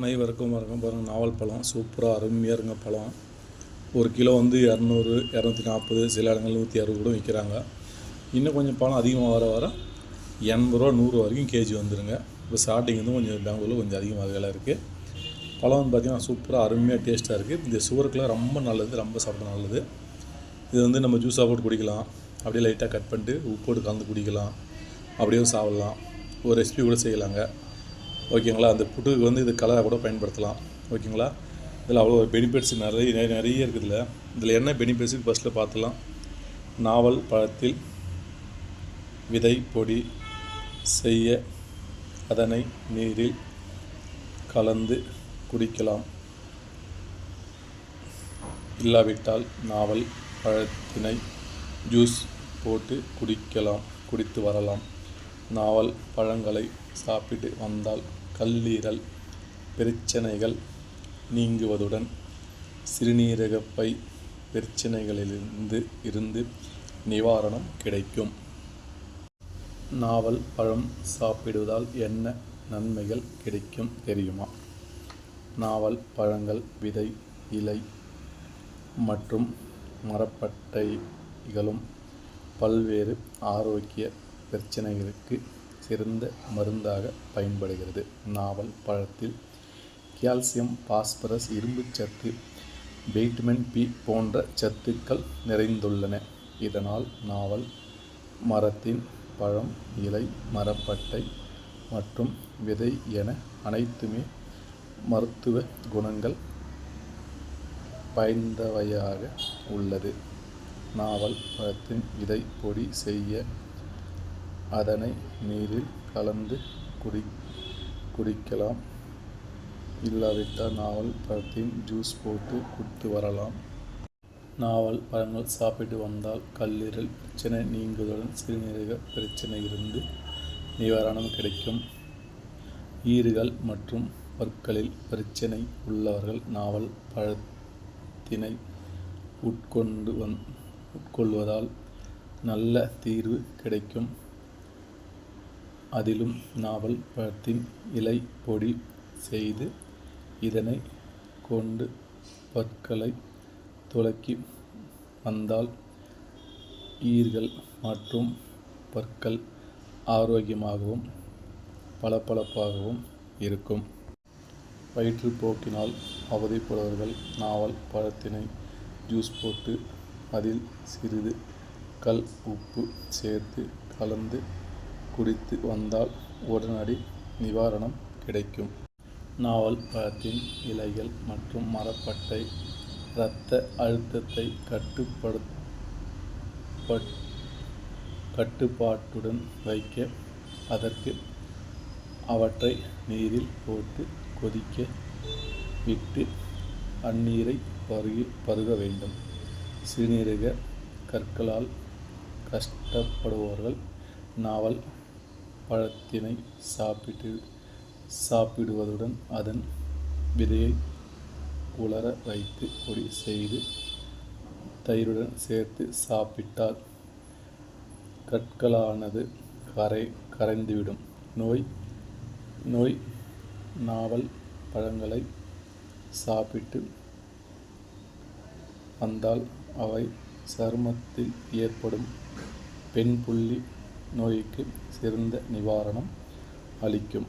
அனைவருக்கும் வணக்கம் பாருங்கள் நாவல் பழம். சூப்பராக அருமையாக இருங்க பழம். ஒரு கிலோ வந்து இரநூறு இரநூத்தி நாற்பது சில இடங்கள் நூற்றி அறுபது கூட விற்கிறாங்க இன்னும் கொஞ்சம் பழம் அதிகமாக வர வர எண்பது ரூபா நூறு வரைக்கும் கேஜி வந்துடுங்க இப்போ ஸ்டார்டிங் வந்து கொஞ்சம் பெங்களூரில் கொஞ்சம் அதிகமாக வேலை இருக்குது பழம் வந்து பார்த்திங்கன்னா சூப்பராக அருமையாக டேஸ்ட்டாக இருக்குது இந்த சுகருக்குலாம் ரொம்ப நல்லது ரொம்ப சாப்பிட நல்லது. இது வந்து நம்ம ஜூஸாக போட்டு குடிக்கலாம். அப்படியே லைட்டாக கட் பண்ணிட்டு உப்போடு கலந்து குடிக்கலாம். அப்படியே சாப்பிட்லாம். ஒரு ரெசிபி கூட செய்யலாங்க. ஓகேங்களா? அந்த புட்டுக்கு வந்து இது கலராக கூட பயன்படுத்தலாம். ஓகேங்களா? இதில் அவ்வளோ பெனிஃபிட்ஸ் நிறைய நிறைய நிறைய இருக்குதுல்ல. இதில் என்ன பெனிஃபிட்ஸ் ஃபஸ்ட்டில் பார்த்துலாம் நாவல் பழத்தில் விதை பொடி செய்ய அதனை நீரில் கலந்து குடிக்கலாம். இல்லாவிட்டால் நாவல் பழத்தினை ஜூஸ் போட்டு குடிக்கலாம் குடித்து வரலாம். நாவல் பழங்களை சாப்பிட்டு வந்தால் கல்லீரல் பிரச்சனைகள் நீங்குவதுடன் சிறுநீரகப்பை பிரச்சனைகளிலிருந்து இருந்து நிவாரணம் கிடைக்கும். நாவல் பழம் சாப்பிடுவதால் என்ன நன்மைகள் கிடைக்கும் தெரியுமா? நாவல் பழங்கள் விதை இலை மற்றும் மரப்பட்டைகளும் பல்வேறு ஆரோக்கிய பிரச்சனைகளுக்கு சிறந்த மருந்தாக பயன்படுகிறது. நாவல் பழத்தில் கால்சியம் பாஸ்பரஸ் இரும்புச்சத்து வைட்டமின் பி போன்ற சத்துக்கள் நிறைந்துள்ளன. இதனால் நாவல் மரத்தின் பழம் இலை மரப்பட்டை மற்றும் விதை என அனைத்துமே மருத்துவ குணங்கள் பயந்தவையாக உள்ளது. நாவல் பழத்தின் விதை பொடி செய்ய அதனை நீரில் கலந்து குடி குடிக்கலாம். இல்லாவிட்டால் நாவல் பழத்தின் ஜூஸ் போட்டு குடித்து வரலாம். நாவல் பழங்கள் சாப்பிட்டு வந்தால் கல்லீரல் பிரச்சனை நீங்குவதுடன் சிறுநீரக பிரச்சனை இருந்து நிவாரணம் கிடைக்கும். ஈறுகள் மற்றும் பற்களில் பிரச்சனை உள்ளவர்கள் நாவல் பழத்தினை உட்கொண்டு வந் உட்கொள்வதால் நல்ல தீர்வு கிடைக்கும். அதிலும் நாவல் பழத்தின் இலை பொடி செய்து இதனை கொண்டு பற்களை துலக்கி வந்தால் ஈர்கள் மற்றும் பற்கள் ஆரோக்கியமாகவும் பளபளப்பாகவும் இருக்கும். வயிற்றுப்போக்கினால் அவதிப்படுவர்கள் நாவல் பழத்தினை ஜூஸ் போட்டு அதில் சிறிது கல் உப்பு சேர்த்து கலந்து குடித்து வந்தால் உடனடி நிவாரணம் கிடைக்கும். நாவல் பழத்தின் இலைகள் மற்றும் மரப்பட்டை இரத்த அழுத்தத்தை கட்டுப்படுத்த கட்டுப்பாட்டுடன் வைக்க அதற்கு அவற்றை நீரில் போட்டு கொதிக்க விட்டு அந்நீரை பருகி பருக வேண்டும். சிறுநீரக கற்களால் கஷ்டப்படுபவர்கள் நாவல் பழத்தினை சாப்பிட்டு சாப்பிடுவதுடன் அதன் விதையை உலர வைத்து பொடி செய்து தயிருடன் சேர்த்து சாப்பிட்டால் கற்களானது கரை கரைந்துவிடும். நோய் நோய் நாவல் பழங்களை சாப்பிட்டு வந்தால் அவை சருமத்தில் ஏற்படும் பெண் புள்ளி நோய்க்கு சிறந்த நிவாரணம் அளிக்கும்.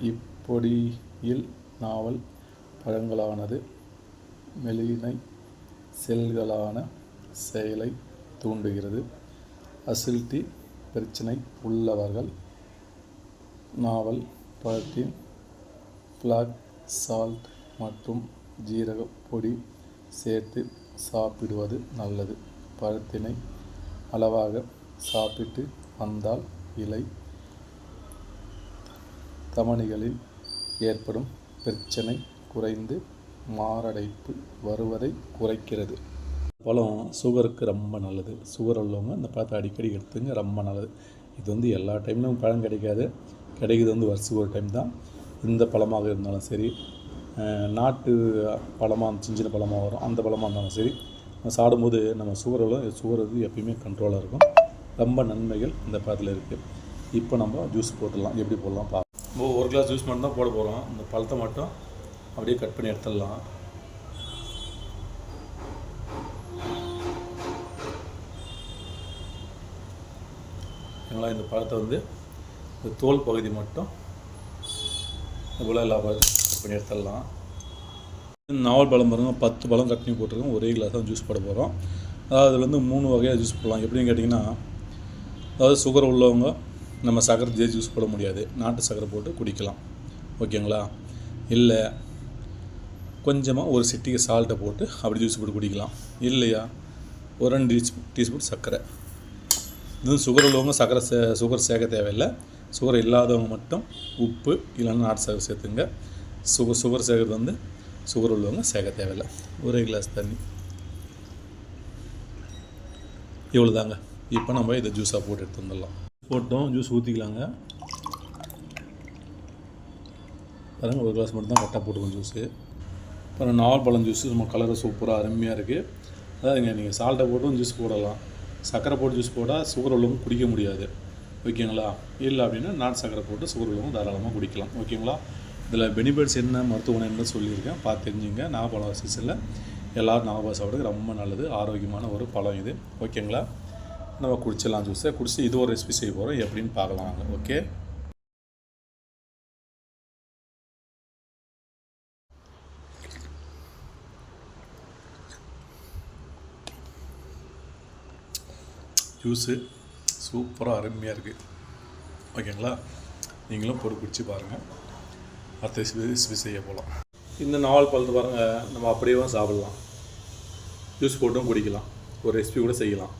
இப்பொடியில் நாவல் பழங்களானது மெலினை செல்களான செயலை தூண்டுகிறது. அசில்டி பிரச்சனை உள்ளவர்கள் நாவல் பழத்தின் பிளாக் சால்ட் மற்றும் ஜீரக பொடி சேர்த்து சாப்பிடுவது நல்லது. பழத்தினை அளவாக சாப்பிட்டு வந்தால் இலை தமனிகளில் ஏற்படும் பிரச்சனை குறைந்து மாரடைப்பு வருவதை குறைக்கிறது. பழம் சுகருக்கு ரொம்ப நல்லது. சுகர் உள்ளவங்க இந்த பழத்தை அடிக்கடி எடுத்துங்க ரொம்ப நல்லது. இது வந்து எல்லா டைம்லையும் பழம் கிடைக்காது. கிடைக்கிறது வந்து வருஷத்துக்கு ஒரு டைம் தான். இந்த பழமாக இருந்தாலும் சரி நாட்டு பழமாக சின்ன சின்ன பழமாக வரும் அந்த பழமாக இருந்தாலும் சரி சாடும்போது நம்ம சுகர் சுகர் வந்து எப்பயுமே கண்ட்ரோலாக இருக்கும். ரொம்ப நன்மைகள் இந்த பழத்தில் இருக்குது இப்போ நம்ம ஜூஸ் போட்டுடலாம். எப்படி போடலாம் பா இப்போ ஒரு கிளாஸ் ஜூஸ் மட்டும் தான் போட போகிறோம் இந்த பழத்தை மட்டும் அப்படியே கட் பண்ணி எடுத்துடலாம். எங்களால் இந்த பழத்தை வந்து இந்த தோல் பகுதி மட்டும் இவ்வளோ எல்லா பழத்தையும் கட் பண்ணி எடுத்துடலாம். நாவல் பழம் பாருங்கள் பத்து பழம் கட் பண்ணி போட்டிருக்கோம். ஒரே கிளாஸ் தான் ஜூஸ் போட போகிறோம் அதாவது வந்து மூணு வகையாக ஜூஸ் போடலாம். எப்படின்னு கேட்டிங்கன்னா அதாவது சுகர் உள்ளவங்க நம்ம சக்கரை ஜே ஜூஸ் போட முடியாது. நாட்டு சக்கரை போட்டு குடிக்கலாம். ஓகேங்களா இல்லை கொஞ்சமாக ஒரு சிட்டிக்கு சால்ட்டை போட்டு அப்படி ஜூஸ் போட்டு குடிக்கலாம். இல்லையா? ஒரு ரெண்டு டீ டீஸ்பூன் சர்க்கரை. இது சுகர் உள்ளவங்க சக்கரை சே சுகர் சேர்க்க தேவையில்லை. சுகர் இல்லாதவங்க மட்டும் உப்பு இல்லைன்னா நாட்டு சக்கரை சேர்த்துங்க. சுகர் சுகர் சேர்க்குறது வந்து சுகர் உள்ளவங்க சேர்க்க தேவையில்லை. ஒரே கிளாஸ் தண்ணி. இவ்வளோதாங்க இப்போ நம்ம இதை ஜூஸாக போட்டு எடுத்து வந்துடலாம். போட்டோம் ஜூஸ் ஊற்றிக்கலாங்க பாருங்கள் ஒரு கிளாஸ் மட்டும் தான் கரெக்டாக போட்டுக்கோங்க ஜூஸு அப்புறம் நாவல் பழம் ஜூஸு நம்ம கலரு சூப்பராக அருமையாக இருக்குது அதாவதுங்க நீங்கள் சால்ட்டை போட்டும் ஜூஸ் போடலாம். சர்க்கரை போட்டு ஜூஸ் போட்டால் சுகர் உள்ளவங்க குடிக்க முடியாது. ஓகேங்களா? இல்லை அப்படின்னா நாட்டு சர்க்கரை போட்டு சுகர் உள்ளவங்க தாராளமாக குடிக்கலாம். ஓகேங்களா? இதில் பெனிஃபிட்ஸ் என்ன மருத்துவ என்ன சொல்லியிருக்கேன். பார்த்து தெரிஞ்சுங்க. நாகப்பழம் சீசனில் எல்லோரும் நாகப்பழம் சாப்பிட்றதுக்கு ரொம்ப நல்லது. ஆரோக்கியமான ஒரு பழம் இது. ஓகேங்களா? நம்ம குடிச்சிடலாம் ஜூஸை. குடிச்சு இது ஒரு ரெசிபி செய்ய போகிறோம் எப்படின்னு பார்க்கலாம் வாங்க ஓகே ஜூஸு சூப்பராக அருமையாக இருக்குது ஓகேங்களா? நீங்களும் போட்டு குடிச்சு பாருங்கள் அடுத்த ரெசிபி ரெசிபி செய்ய போகலாம் இந்த நாவல் பழத்து பாருங்கள் நம்ம அப்படியே சாப்பிட்லாம். ஜூஸ் போட்டும் குடிக்கலாம். ஒரு ரெசிபி கூட செய்யலாம்.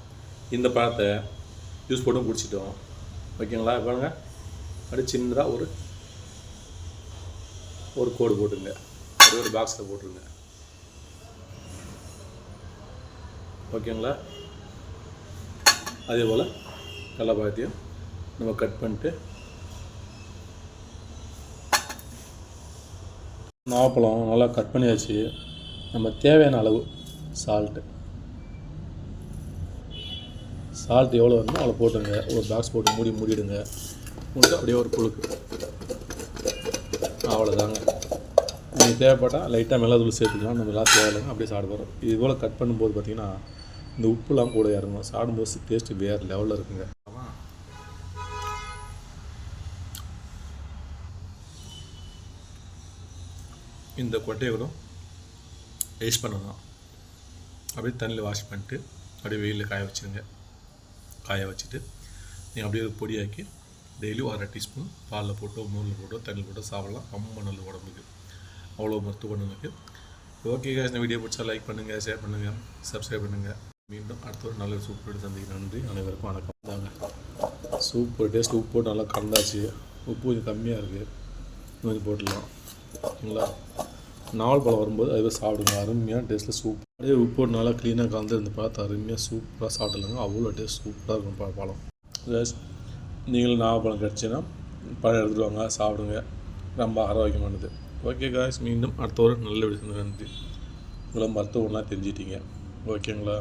இந்த பழத்தை ஜூஸ் போட்டும் குடிச்சிட்டோம். ஓகேங்களா பாருங்க. அப்படியே சின்னதாக ஒரு ஒரு கோடு போட்டுருங்க. அப்படியே ஒரு பாக்ஸில் போட்டுருங்க. ஓகேங்களா அதே போல் கடலப்பாயத்தையும் நம்ம கட் பண்ணிட்டு நாவப்பழம் நல்லா கட் பண்ணியாச்சு. நம்ம தேவையான அளவு சால்ட்டு சால்ட் எவ்வளோ இருந்தோ அவ்வளோ போட்டுருங்க. ஒரு பாக்ஸ் போட்டு மூடி மூடிடுங்க. மூடிட்டு அப்படியே ஒரு புழுக்கு. அவ்வளோதாங்க நீங்கள் தேவைப்பட்டால் லைட்டாக மிளகாத்தூள் சேர்த்துக்கலாம். நம்ம எல்லாம் தேவையில்லைங்க அப்படியே சாப்பிட போகிறோம் இது போல் கட் பண்ணும்போது பார்த்தீங்கன்னா இந்த உப்புலாம் கூட இறங்கும் சாப்பிடும்போது டேஸ்ட்டு வேறு லெவலில் இருக்குங்க. இந்த கொட்டையை வேஸ்ட் பண்ணணும். அப்படியே தண்ணியில் வாஷ் பண்ணிட்டு அப்படியே வெயிலில் காய வச்சுருங்க. காய வச்சுட்டு நீங்கள் அப்படியே ஒரு பொடியாக்கி டெய்லியும் அரை டீஸ்பூன் பாலில் போட்டோ மோரில் போட்டோ தண்ணியில் போட்டோ சாப்பிடலாம். ரொம்ப நல்ல உடம்புக்கு. அவ்வளோ மருத்துவ குணங்களுக்கு ஓகே guys இந்த வீடியோ பிடிச்சா லைக் பண்ணுங்கள் ஷேர் பண்ணுங்கள் சப்ஸ்கிரைப் பண்ணுங்கள் மீண்டும் அடுத்த ஒரு நல்ல சூப்பர் சந்திக்க நன்றி. அனைவருக்கும் வணக்கம். தாங்க சூப்பர் டேஸ்ட் உப்பு போட்டு நல்லா கலந்தாச்சு. உப்பு கொஞ்சம் கம்மியாக இருக்குது கொஞ்சம் போட்டுடலாம். ஓகேங்களா நாவல் பழம் வரும்போது அதுவே சாப்பிடுங்க. அருமையாக டேஸ்ட்டில் சூப் அப்படியே உப்பு போட்டு நல்லா க்ளீனாக கலந்து இருந்து பார்த்து அருமையாக சூப்பராக சாப்பிடலாங்க அவ்வளோ டேஸ்ட் சூப்பராக இருக்கும் பா பழம். நீங்களும் நாகப்பழம் கிடச்சின்னா பழம் எடுத்துகிட்டு வாங்க சாப்பிடுங்க. ரொம்ப ஆரோக்கியமானது. ஓகே காய்ஸ் மீண்டும் அடுத்த ஒரு நல்ல விஷயம் நன்றி. இவ்வளோ மருத்துவம்லாம் தெரிஞ்சிட்டீங்க. ஓகேங்களா